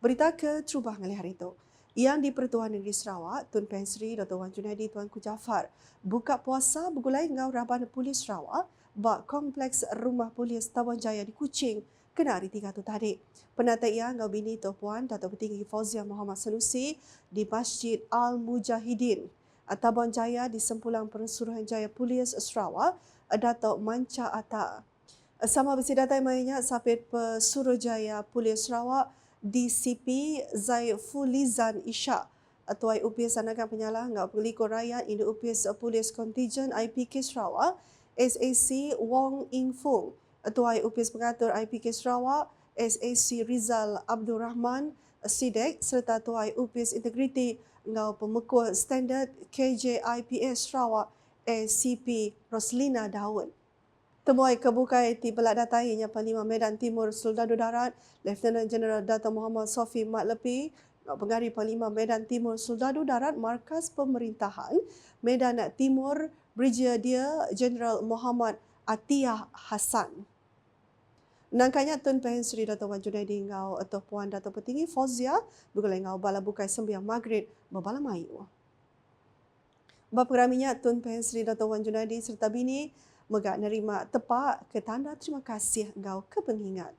Berita ke Trubah ngali hari itu. Yang di Pertuan Negeri Sarawak, Tun Pen Sri Dr. Wan Junaidi Tuan Ku Jafar buka puasa bergulai ngau Rabana Polis Sarawak bak kompleks rumah polis Tawan Jaya di Kuching kena hari tiga tu tadi. Penata ia ngau bini Tuan Puan Datuk Petinggi Fauzia Muhammad Sanusi di Masjid Al-Mujahidin. Tabon Jaya di Sempulang Pensuruhan Jaya Polis Sarawak, Datuk Manca Atta. Sama besi data yang mainnya Sapit Pesuruhjaya Polis Sarawak DCP Zaifulizan Isha Tuai UPS Anakan Penyalah Ngau Peliko Rakyat Indo UPS Polis Contingent IPK Sarawak SAC Wong Ing Fung Tuai UPS Pengatur IPK Sarawak SAC Rizal Abdul Rahman SIDEC serta Tuai UPS Integriti Ngau Pemekuh Standard KJIPS Sarawak SCP Roslina Daun. Temuai kebukai di belak data ianya Panglima Medan Timur Soldado Darat, Lieutenant General Dato Muhammad Sofi Mat Lepi, Pengari Panglima Medan Timur Soldado Darat Markas Pemerintahan Medan Timur Brigadier General Muhammad Atiyah Hassan. Nangkanya Tun Pehen Sri Dato Wan Junaidi ngau atau Puan Dato Petinggi Fozia bergulai ngau bala bukai sembiang Maghrib berbala mayu. Bapa raminya Tun Pehen Sri Dato Wan Junaidi serta bini megak nerima tepak ke tanda terima kasih engkau kepengingat.